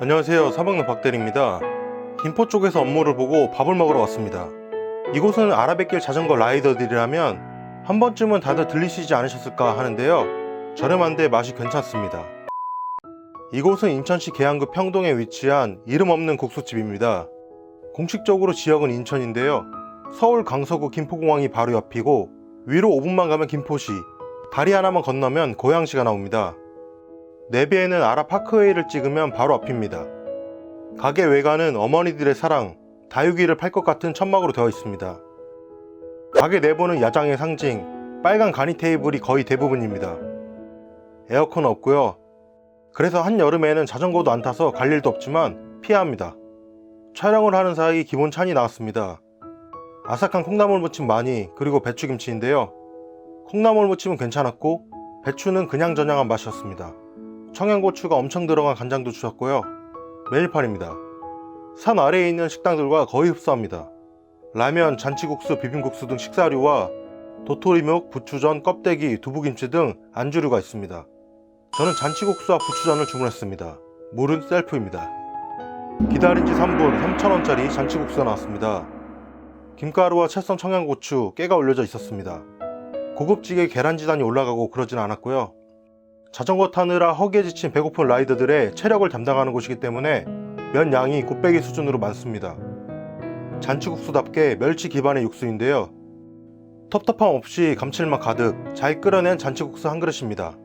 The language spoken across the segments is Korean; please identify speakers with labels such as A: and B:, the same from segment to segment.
A: 안녕하세요. 사방로 박대리입니다. 김포 쪽에서 업무를 보고 밥을 먹으러 왔습니다. 이곳은 아라뱃길 자전거 라이더들이라면 한 번쯤은 다들 들리시지 않으셨을까 하는데요. 저렴한데 맛이 괜찮습니다. 이곳은 인천시 계양구 평동에 위치한 이름 없는 국수집입니다. 공식적으로 지역은 인천인데요. 서울 강서구 김포공항이 바로 옆이고 위로 5분만 가면 김포시, 다리 하나만 건너면 고양시가 나옵니다. 내비에는 아라 파크웨이를 찍으면 바로 앞입니다. 가게 외관은 어머니들의 사랑, 다육이를 팔 것 같은 천막으로 되어 있습니다. 가게 내부는 야장의 상징, 빨간 가니 테이블이 거의 대부분입니다. 에어컨 없고요. 그래서 한여름에는 자전거도 안 타서 갈 일도 없지만 피해야 합니다. 촬영을 하는 사이 기본 찬이 나왔습니다. 아삭한 콩나물 무침 많이 그리고 배추김치인데요. 콩나물 무침은 괜찮았고 배추는 그냥 저냥한 맛이었습니다. 청양고추가 엄청 들어간 간장도 주셨고요. 메뉴판입니다. 산 아래에 있는 식당들과 거의 흡사합니다. 라면, 잔치국수, 비빔국수 등 식사류와 도토리묵, 부추전, 껍데기, 두부김치 등 안주류가 있습니다. 저는 잔치국수와 부추전을 주문했습니다. 물은 셀프입니다. 기다린 지 3분 3,000원짜리 잔치국수가 나왔습니다. 김가루와 채썬 청양고추, 깨가 올려져 있었습니다. 고급지게 계란지단이 올라가고 그러진 않았고요. 자전거 타느라 허기에 지친 배고픈 라이더들의 체력을 담당하는 곳이기 때문에 면 양이 곱빼기 수준으로 많습니다. 잔치국수답게 멸치 기반의 육수인데요. 텁텁함 없이 감칠맛 가득 잘 끓여낸 잔치국수 한 그릇입니다.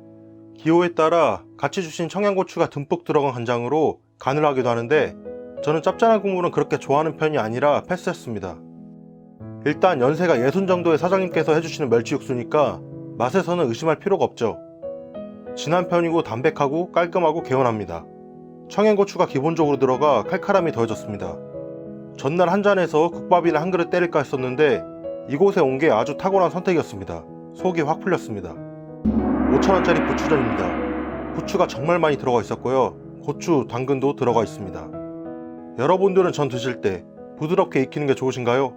A: 기호에 따라 같이 주신 청양고추가 듬뿍 들어간 간장으로 간을 하기도 하는데 저는 짭짤한 국물은 그렇게 좋아하는 편이 아니라 패스했습니다. 일단 연세가 예순 정도의 사장님께서 해주시는 멸치 육수니까 맛에서는 의심할 필요가 없죠. 진한 편이고 담백하고 깔끔하고 개운합니다. 청양고추가 기본적으로 들어가 칼칼함이 더해졌습니다. 전날 한 잔에서 국밥이나 한 그릇 때릴까 했었는데 이곳에 온 게 아주 탁월한 선택이었습니다. 속이 확 풀렸습니다. 5천원짜리 부추전입니다. 부추가 정말 많이 들어가 있었고요. 고추, 당근도 들어가 있습니다. 여러분들은 전 드실 때 부드럽게 익히는 게 좋으신가요?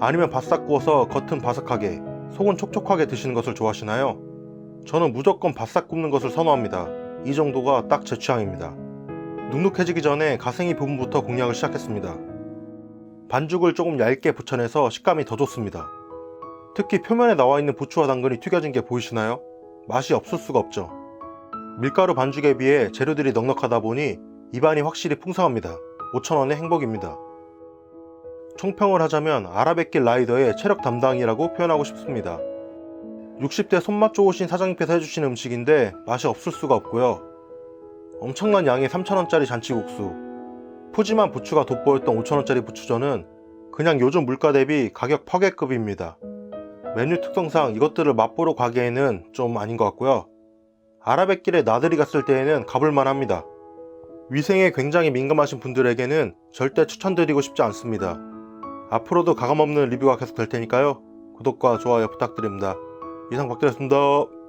A: 아니면 바싹 구워서 겉은 바삭하게, 속은 촉촉하게 드시는 것을 좋아하시나요? 저는 무조건 바싹 굽는 것을 선호합니다. 이 정도가 딱 제 취향입니다. 눅눅해지기 전에 가생이 부분부터 공략을 시작했습니다. 반죽을 조금 얇게 붙여내서 식감이 더 좋습니다. 특히 표면에 나와 있는 부추와 당근이 튀겨진 게 보이시나요? 맛이 없을 수가 없죠. 밀가루 반죽에 비해 재료들이 넉넉하다 보니 입안이 확실히 풍성합니다. 5,000원의 행복입니다. 총평을 하자면 아라뱃길 라이더의 체력 담당이라고 표현하고 싶습니다. 60대 손맛 좋으신 사장님께서 해주신 음식인데 맛이 없을 수가 없고요. 엄청난 양의 3,000원짜리 잔치국수, 푸짐한 부추가 돋보였던 5,000원짜리 부추전은 그냥 요즘 물가 대비 가격 파괴급입니다. 메뉴 특성상 이것들을 맛보러 가기에는 좀 아닌 것 같고요. 아라뱃길에 나들이 갔을 때에는 가볼만 합니다. 위생에 굉장히 민감하신 분들에게는 절대 추천드리고 싶지 않습니다. 앞으로도 가감없는 리뷰가 계속 될 테니까요. 구독과 좋아요 부탁드립니다. 이상 박대였습니다.